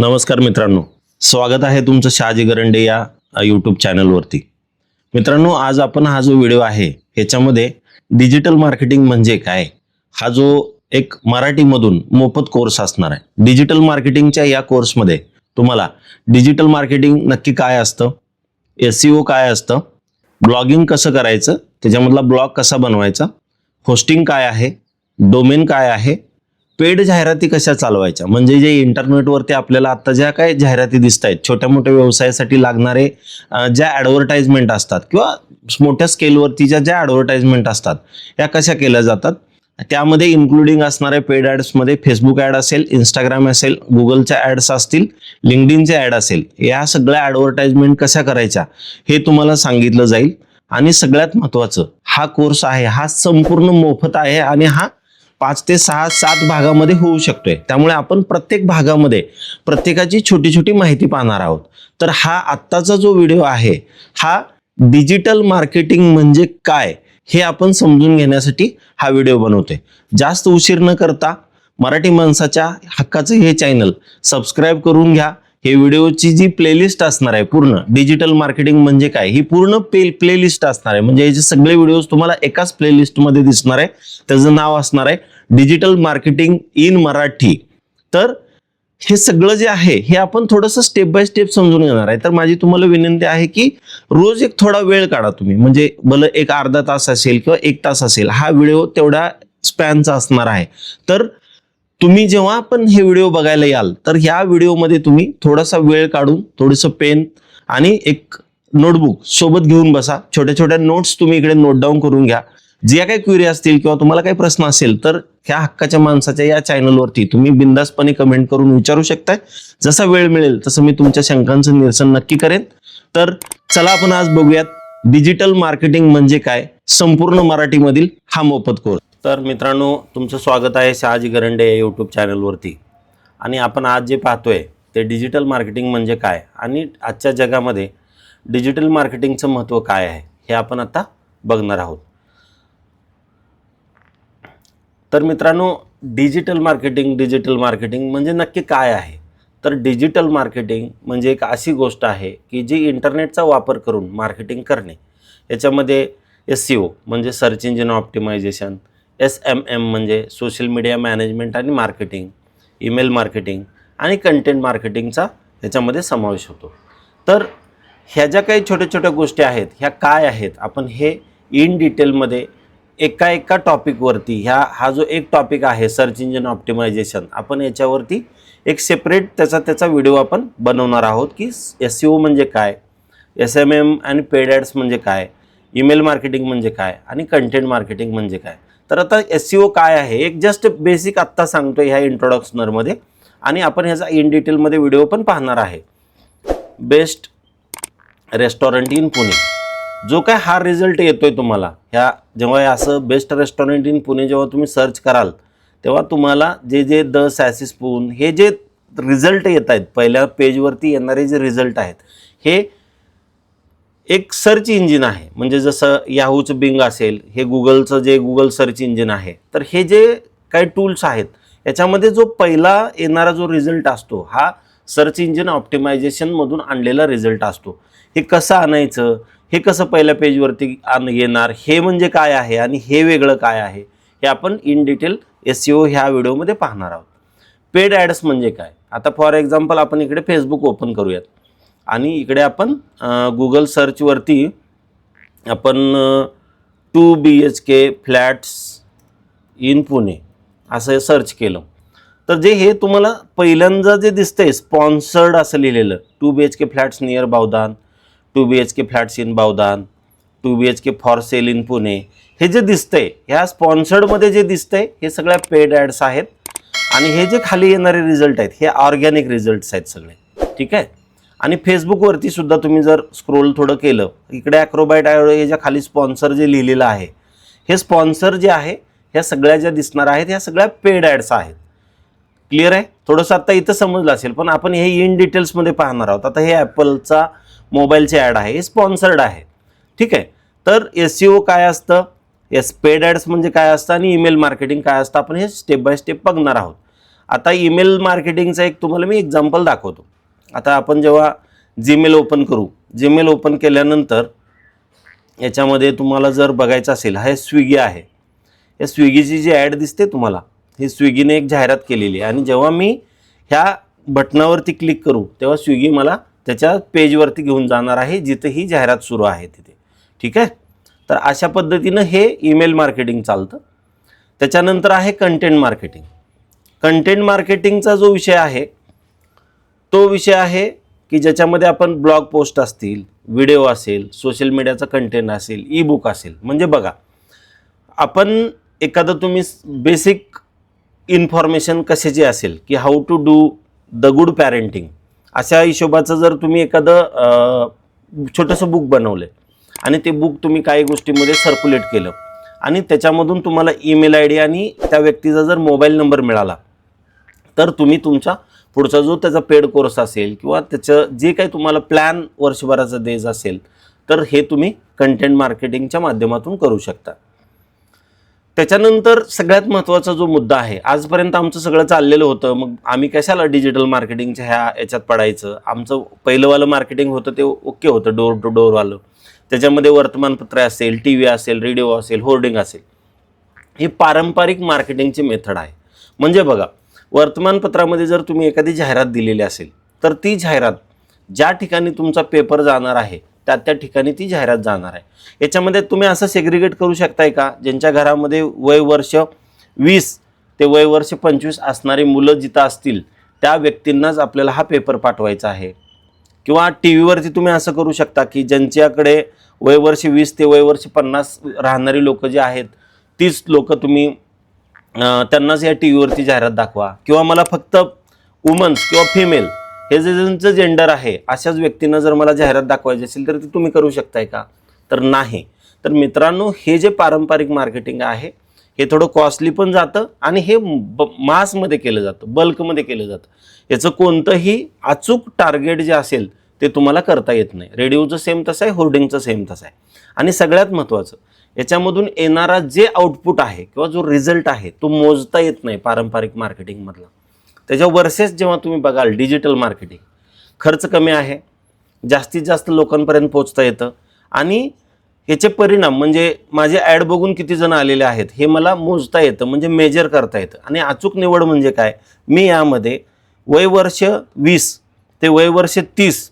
नमस्कार मित्रांनो. स्वागत आहे तुमचं शहाजी गरंडे या यूट्यूब चॅनलवरती मित्रांनो आज आपण हा जो व्हिडिओ आहे ह्याच्यामध्ये डिजिटल मार्केटिंग म्हणजे काय? हा जो एक मराठीमधून मोफत कोर्स असणार आहे. डिजिटल मार्केटिंगच्या या कोर्समध्ये तुम्हाला डिजिटल मार्केटिंग नक्की काय असतं एस काय असतं ब्लॉगिंग कसं करायचं त्याच्यामधला ब्लॉग कसा बनवायचा होस्टिंग काय आहे डोमेन काय आहे पेड जाहिराती कशा चालवायच्या? म्हणजे जे इंटरनेटवरती आपल्याला आता ज्या काय जाहिराती दिसत आहेत छोट्या मोठ्या व्यवसायासाठी लागणारे ज्या ॲडव्हर्टाइजमेंट असतात किंवा मोठ्या स्केलवरती ज्या ज्या ॲडव्हर्टाइजमेंट असतात या कशा केल्या जातात? त्यामध्ये इन्क्लुडिंग असणाऱ्या पेड ॲड्समध्ये फेसबुक ॲड असेल इंस्टाग्राम असेल गुगलच्या ॲड्स असतील लिंकडिनचे ॲड असेल या सगळ्या ॲडव्हर्टाइजमेंट कशा करायच्या हे तुम्हाला सांगितलं जाईल. आणि सगळ्यात महत्त्वाचं हा कोर्स आहे हा संपूर्ण मोफत आहे आणि हा पाच ते सहा सात भागामध्ये होऊ शकतोय. त्यामुळे आपण प्रत्येक भागामध्ये प्रत्येकाची छोटी छोटी माहिती पाहणार आहोत. तर हा आत्ताचा जो व्हिडिओ आहे हा डिजिटल मार्केटिंग म्हणजे काय हे आपण समजून घेण्यासाठी हा व्हिडिओ बनवतोय. जास्त उशीर न करता मराठी माणसाच्या हक्काचं हे चॅनल सबस्क्राईब करून घ्या. हे व्हिडिओची जी प्लेलिस्ट असणार आहे पूर्ण डिजिटल मार्केटिंग म्हणजे काय? ही पूर्ण पे प्लेलिस्ट असणार आहे. म्हणजे याचे सगळे व्हिडिओज तुम्हाला एकाच प्लेलिस्टमध्ये दिसणार आहे. त्याचं नाव असणार आहे डिजिटल मार्केटिंग इन मराठी. तर हे सगळं जे आहे हे आपण थोडंसं स्टेप बाय स्टेप समजून घेणार आहे. तर माझी तुम्हाला विनंती आहे की रोज एक थोडा वेळ काढा तुम्ही. म्हणजे भलं एक अर्धा तास असेल किंवा एक तास असेल हा व्हिडिओ तेवढा स्पॅनचा असणार आहे. तर तुम्ही जेव्हा पण हे व्हिडिओ बघायला याल तर ह्या व्हिडिओमध्ये तुम्ही थोडासा वेळ काढून थोडंसं पेन आणि एक नोटबुक सोबत घेऊन बसा. छोट्या छोट्या नोट्स तुम्ही इकडे नोट डाऊन करून घ्या. ज्या काही क्वेरी असतील किंवा तुम्हाला काही प्रश्न असेल तर ह्या हक्काच्या माणसाच्या या चॅनलवरती तुम्ही बिंदासपणे कमेंट करून विचारू शकताय. जसा वेळ मिळेल तसं मी तुमच्या शंकांचं निरसन नक्की करेन. तर चला आपण आज बघूयात डिजिटल मार्केटिंग म्हणजे काय? संपूर्ण मराठीमधील हा मोफत कोर्स. तर मित्रांनो तुमचं स्वागत आहे शहाजी गरंडे या यूट्यूब चॅनलवरती आणि आपण आज जे पाहतोय ते डिजिटल मार्केटिंग म्हणजे काय? आणि आजच्या जगामध्ये डिजिटल मार्केटिंगचं महत्त्व काय आहे हे आपण आता बघणार आहोत. तर मित्रांनो डिजिटल मार्केटिंग डिजिटल मार्केटिंग म्हणजे नक्की काय आहे? तर डिजिटल मार्केटिंग म्हणजे एक अशी गोष्ट आहे की जी इंटरनेटचा वापर करून मार्केटिंग करणे. याच्यामध्ये एस सी ओ म्हणजे search engine optimisation S M M म्हणजे सोशल मीडिया मॅनेजमेंट आणि मार्केटिंग ईमेल मार्केटिंग आणि कंटेंट मार्केटिंगचा ह्याच्यामध्ये समावेश होतो. तर ह्या ज्या काही छोट्या छोट्या गोष्टी आहेत ह्या काय आहेत? आपण हे इन डिटेलमध्ये एका एका टॉपिकवरती ह्या हा जो एक टॉपिक आहे सर्च इंजिन ऑप्टिमायझेशन आपण याच्यावरती एक सेपरेट त्याचा त्याचा व्हिडिओ आपण बनवणार आहोत की एस ओ म्हणजे काय एस एम एम आणि पेड ॲड्स म्हणजे काय ईमेल मार्केटिंग म्हणजे काय आणि कंटेंट मार्केटिंग म्हणजे काय. तर आता एस सी ओ काय आहे? एक जस्ट बेसिक आत्ता सांगतो ह्या इंट्रोडक्शनरमध्ये आणि आपण ह्याचा इन डिटेलमध्ये व्हिडिओ पण पाहणार आहे. बेस्ट रेस्टॉरंट इन पुणे जो काय हा रिझल्ट येतो आहे तुम्हाला ह्या जेव्हा असं बेस्ट रेस्टॉरंट इन पुणे जेव्हा तुम्ही सर्च कराल तेव्हा तुम्हाला जे जे द सॅसी स्पून हे जे रिझल्ट येत आहेत पहिल्या पेजवरती येणारे जे रिझल्ट आहेत हे एक सर्च इंजिन आहे. म्हणजे जसं याहूचं बिंग असेल हे गुगलचं जे गुगल सर्च इंजिन आहे तर हे जे काही टूल्स आहेत याच्यामध्ये जो पहिला येणारा जो रिझल्ट असतो हा सर्च इंजिन ऑप्टिमायझेशनमधून आणलेला रिझल्ट असतो. हे कसं आणायचं? हे कसं पहिल्या पेजवरती आण येणार? हे म्हणजे काय आहे? आणि हे वेगळं काय आहे? हे आपण in detail S C O ह्या व्हिडिओमध्ये पाहणार आहोत. पेड ॲड्स म्हणजे काय? आता फॉर एक्झाम्पल आपण इकडे फेसबुक ओपन करूयात. आणि इकडे आपण गुगल सर्चवरती आपण two B H K flats in Pune असं सर्च केलं. तर जे हे तुम्हाला पहिल्यांदा जे दिसतंय स्पॉन्सर्ड असं लिहिलेलं two B H K flats near Bavdhan two B H K flats in Bavdhan two B H K for sale in Pune हे जे दिसतंय ह्या स्पॉन्सर्डमध्ये जे दिसतंय हे सगळ्या पेड ॲड्स आहेत. आणि हे जे खाली येणारे रिझल्ट आहेत हे ऑर्गॅनिक रिझल्ट्स आहेत सगळे. ठीक आहे? आणि फेसबुकवरती सुद्धा तुम्ही जर स्क्रोल थोडं केलं इकडे ॲक्रोबाईट याच्या खाली स्पॉन्सर जे लिहिलेलं आहे हे स्पॉन्सर जे आहे ह्या सगळ्या ज्या दिसणार आहेत ह्या सगळ्या पेड ॲड्स आहेत. क्लिअर आहे? थोडंसं आता इथं समजलं असेल पण आपण हे इन डिटेल्समध्ये पाहणार आहोत. आता हे ॲपलचा मोबाईलचे ॲड आहे हे स्पॉन्सर्ड आहे. ठीक आहे? तर एस सी ओ काय असतं? एस पेड ॲड्स म्हणजे काय असतं आणि ईमेल मार्केटिंग काय असतं? आपण हे स्टेप बाय स्टेप बघणार आहोत. आता ईमेल मार्केटिंगचा एक तुम्हाला मी एक्झाम्पल दाखवतो. आता आपण जेव्हा जीमेल ओपन करू जीमेल ओपन केल्यानंतर याच्यामध्ये तुम्हाला जर बघायचं असेल हा स्विगी आहे. या स्विगीची जी ॲड दिसते तुम्हाला ही स्विगीने एक जाहिरात केलेली आहे. आणि जेव्हा मी ह्या बटनावरती क्लिक करू तेव्हा स्विगी मला त्याच्या पेजवरती घेऊन जाणार आहे जिथे ही जाहिरात सुरू आहे तिथे. ठीक आहे? तर अशा पद्धतीनं हे ईमेल मार्केटिंग चालतं. त्याच्यानंतर आहे कंटेंट मार्केटिंग कंटेंट मार्केटिंगचा जो विषय आहे तो विषय आहे की ज्याच्यामध्ये आपण ब्लॉग पोस्ट असतील व्हिडिओ असेल सोशल मीडियाचा कंटेंट असेल ई बुक असेल. म्हणजे बघा आपण एखादं तुम्ही बेसिक इन्फॉर्मेशन कशाची असेल की how to do the good parenting अशा हिशोबाचं जर तुम्ही एखादं छोटंसं बुक बनवलं आणि ते बुक तुम्ही काही गोष्टीमध्ये सर्क्युलेट केलं आणि त्याच्यामधून तुम्हाला ईमेल आय डी आणि त्या व्यक्तीचा जर मोबाईल नंबर मिळाला तर तुम्ही तुमचा पुढचा जो त्याचा पेड कोर्स असेल किंवा त्याचं जे काही तुम्हाला प्लॅन वर्षभराचा देज असेल तर हे तुम्ही कंटेंट मार्केटिंगच्या माध्यमातून करू शकता. त्याच्यानंतर सगळ्यात महत्त्वाचा जो मुद्दा आहे आजपर्यंत आमचं सगळं चाललेलं होतं. मग आम्ही कशाला डिजिटल मार्केटिंगच्या ह्या याच्यात पडायचं? आमचं पहिलंवालं मार्केटिंग होतं ते ओके होतं डोर टू डोरवालं त्याच्यामध्ये वर्तमानपत्र असेल टी व्ही असेल रेडिओ असेल होर्डिंग असेल. ही पारंपरिक मार्केटिंगची मेथड आहे. म्हणजे बघा वर्तमानपत्रामध्ये जर तुम्ही एखादी जाहिरात दिलेली असेल तर ती जाहिरात ज्या ठिकाणी तुमचा पेपर जाणार आहे त्या त्या ठिकाणी ती जाहिरात जाणार आहे. याच्यामध्ये तुम्ही असं सेग्रिगेट करू शकताय का? ज्यांच्या घरामध्ये वय वर्ष वीस ते वय वर्ष पंचवीस असणारी मुलं जिथं असतील त्या व्यक्तींनाच आपल्याला हा पेपर पाठवायचा आहे. किंवा टी व्हीवरती तुम्ही असं करू शकता की ज्यांच्याकडे वय वर्ष वीस ते वय वर्ष पन्नास राहणारी लोकं जी आहेत तीच लोकं तुम्ही त्यांनाच या टी व्हीवरती जाहिरात दाखवा. किंवा मला फक्त वुमन्स किंवा फिमेल हे जे ज्यांचं जेंडर आहे अशाच व्यक्तींना जर मला जाहिरात दाखवायची असेल तर ती तुम्ही करू शकताय का? तर नाही. तर मित्रांनो हे जे पारंपरिक मार्केटिंग आहे हे थोडं कॉस्टली पण जातं आणि हे ब मासमध्ये केलं जातं बल्कमध्ये केलं जातं. याचं कोणतंही अचूक टार्गेट जे असेल ते तुम्हाला करता येत नाही. रेडिओचं सेम तसं आहे होर्डिंगचं सेम तसं आहे. आणि सगळ्यात महत्त्वाचं याच्यामधून येणारा जे आउटपुट आहे किंवा जो रिझल्ट आहे तो मोजता येत नाही पारंपरिक मार्केटिंगमधला त्याच्या वर्सेस जेव्हा तुम्ही बघाल डिजिटल मार्केटिंग खर्च कमी आहे जास्तीत जास्त लोकांपर्यंत पोचता येतं आणि याचे परिणाम म्हणजे माझे ॲड बघून किती जण आलेले आहेत हे मला मोजता येतं म्हणजे मेजर करता येतं. आणि अचूक निवड म्हणजे काय? मी यामध्ये वय वर्ष वीस ते वय वर्ष तीस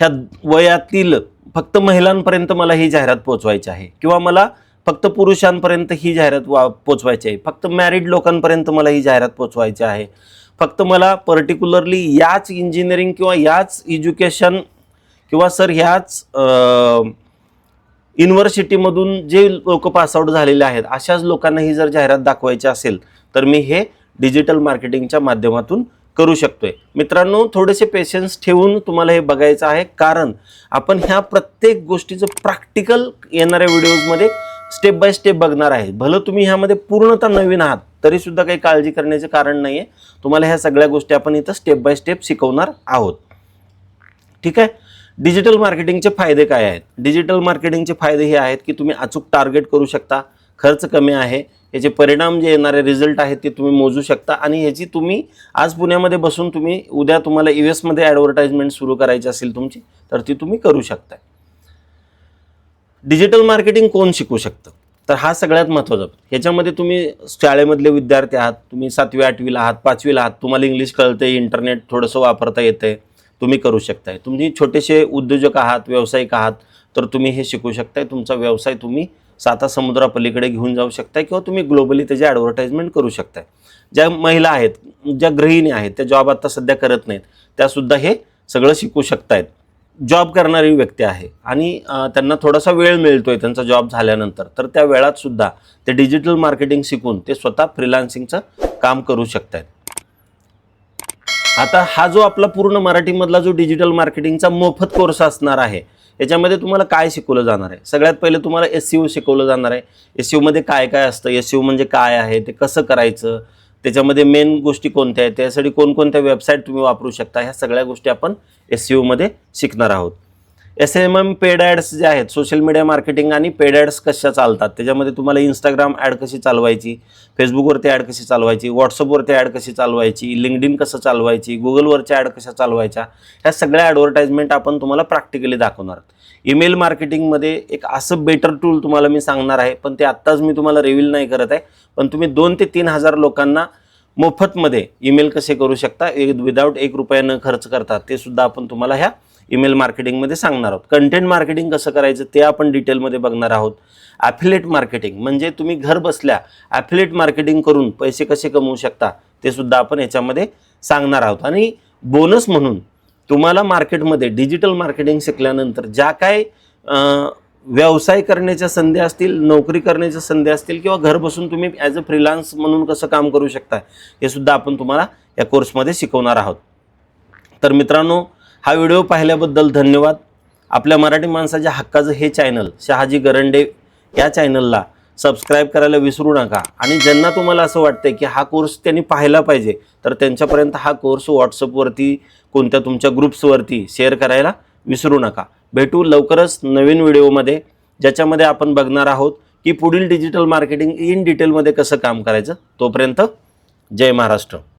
ह्या वयातील फक्त महिलांपर्यंत मला ही जाहिरात पोचवायची आहे. किंवा मला फक्त पुरुषांपर्यंत ही जाहिरात वा पोचवायची आहे. फक्त मॅरिड लोकांपर्यंत मला ही जाहिरात पोचवायची आहे. फक्त मला पर्टिक्युलरली याच इंजिनिअरिंग किंवा याच एज्युकेशन किंवा सर ह्याच युनिव्हर्सिटीमधून जे लोक पासआउट झालेले आहेत अशाच लोकांना ही जर जाहिरात दाखवायची असेल तर मी हे डिजिटल मार्केटिंगच्या माध्यमातून करू शकतोय. मित्रांनो थोडेसे पेशन्स ठेवून तुम्हाला हे बघायचं आहे. कारण आपण ह्या प्रत्येक गोष्टीचं प्रॅक्टिकल येणाऱ्या व्हिडिओजमध्ये स्टेप बाय स्टेप बघणार आहे. भलं तुम्ही ह्यामध्ये पूर्णतः नवीन आहात तरी सुद्धा काही काळजी करण्याचे कारण नाही आहे तुम्हाला ह्या सगळ्या गोष्टी आपण इथं स्टेप बाय स्टेप शिकवणार आहोत. ठीक आहे? डिजिटल मार्केटिंगचे फायदे काय आहेत? डिजिटल मार्केटिंगचे फायदे हे आहेत की तुम्ही अचूक टार्गेट करू शकता. खर्च कमी आहे. याचे परिणाम जे येणारे रिझल्ट आहेत ते तुम्ही मोजू शकता. आणि ह्याची तुम्ही आज पुण्यामध्ये बसून तुम्ही उद्या तुम्हाला यू एसमध्ये ॲडव्हर्टाईजमेंट सुरू करायची असेल तुमची तर ती तुम्ही करू शकता डिजिटल मार्केटिंग कोण शिकू शकतं? तर हा सगळ्यात महत्त्वाचा ह्याच्यामध्ये तुम्ही शाळेमधले विद्यार्थी आहात तुम्ही सातवी आठवीला आहात पाचवीला आहात तुम्हाला इंग्लिश कळते इंटरनेट थोडंसं वापरता येते तुम्ही करू शकताय. तुम्ही छोटेसे उद्योजक आहात व्यावसायिक आहात तर तुम्ही हे शिकू शकताय. तुमचा व्यवसाय तुम्ही साता समुद्रापलीकडे घेऊन जाऊ शकताय किंवा तुम्ही ग्लोबली त्याची ॲडव्हर्टाईजमेंट करू शकताय. ज्या महिला आहेत ज्या गृहिणी आहेत त्या जॉब आता सध्या करत नाहीत त्यासुद्धा हे सगळं शिकू शकतायत. जॉब करणारी व्यक्ती आहे आणि त्यांना थोडासा वेळ मिळतोय त्यांचा जॉब झाल्यानंतर. तर त्या वेळात सुद्धा ते डिजिटल मार्केटिंग शिकून ते स्वतः फ्रीलान्सिंगचं काम करू शकतायत. आता हा जो आपला पूर्ण मराठीमधला जो डिजिटल मार्केटिंगचा मोफत कोर्स असणार आहे याच्यामध्ये तुम्हाला काय शिकवलं जाणार आहे? सगळ्यात पहिले तुम्हाला एस सी शिकवलं जाणार आहे. एस सी मध्ये काय काय असतं? एस सी म्हणजे काय आहे? ते कसं करायचं? त्याच्यामध्ये मेन गोष्टी कोणत्या आहेत? त्यासाठी कोणकोणत्या वेबसाईट तुम्ही वापरू शकता? ह्या सगळ्या गोष्टी आपण एस सी मध्ये शिकणार आहोत. S M M paid ads जे आहेत सोशल मीडिया मार्केटिंग आणि पेड ॲड्स कशा चालतात? त्याच्यामध्ये तुम्हाला इंस्टाग्राम ॲड कशी चालवायची फेसबुकवरती ॲड कशी चालवायची व्हॉट्सअपवरती ॲड कशी चालवायची लिंकडिन कसं चालवायची गुगलवरच्या ॲड कशा चालवायच्या ह्या सगळ्या ॲडव्हर्टाइजमेंट आपण तुम्हाला प्रॅक्टिकली दाखवणार ईमेल मार्केटिंगमध्ये एक असं बेटर टूल तुम्हाला मी सांगणार आहे पण ते आत्ताच मी तुम्हाला रिव्हील नाही करत आहे पण तुम्ही दोन ते तीन हजार लोकांना मोफतमध्ये ईमेल कसे करू शकता विदाऊट एक रुपया न खर्च करता ते सुद्धा आपण तुम्हाला ह्या ईमेल मार्केटिंगमध्ये सांगणार आहोत. कंटेंट मार्केटिंग कसं करायचं ते आपण डिटेलमध्ये बघणार आहोत. ॲफिलेट मार्केटिंग म्हणजे तुम्ही घर बसल्या ॲफिलेट मार्केटिंग करून पैसे कसे कमवू शकता ते सुद्धा आपण याच्यामध्ये सांगणार आहोत. आणि बोनस म्हणून तुम्हाला मार्केटमध्ये डिजिटल मार्केटिंग शिकल्यानंतर ज्या काय व्यवसाय करण्याच्या संधी असतील नोकरी करण्याच्या संधी असतील किंवा घर बसून तुम्ही ॲज अ फ्रीलान्स म्हणून कसं काम करू शकता हे सुद्धा आपण तुम्हाला या कोर्समध्ये शिकवणार आहोत. तर मित्रांनो हा व्हिडिओ पाहिल्याबद्दल धन्यवाद. आपल्या मराठी माणसाच्या हक्काचं हे चॅनल शहाजी गरंडे या चॅनलला सबस्क्राईब करायला विसरू नका. आणि ज्यांना तुम्हाला असं वाटतं की हा कोर्स त्यांनी पाहायला पाहिजे तर त्यांच्यापर्यंत हा कोर्स व्हॉट्सअपवरती कोणत्या तुमच्या ग्रुप्सवरती शेअर करायला विसरू नका. भेटू लवकरच नवीन व्हिडिओमध्ये ज्याच्यामध्ये आपण बघणार आहोत की पुढील डिजिटल मार्केटिंग इन डिटेलमध्ये कसं काम करायचं. तोपर्यंत जय महाराष्ट्र.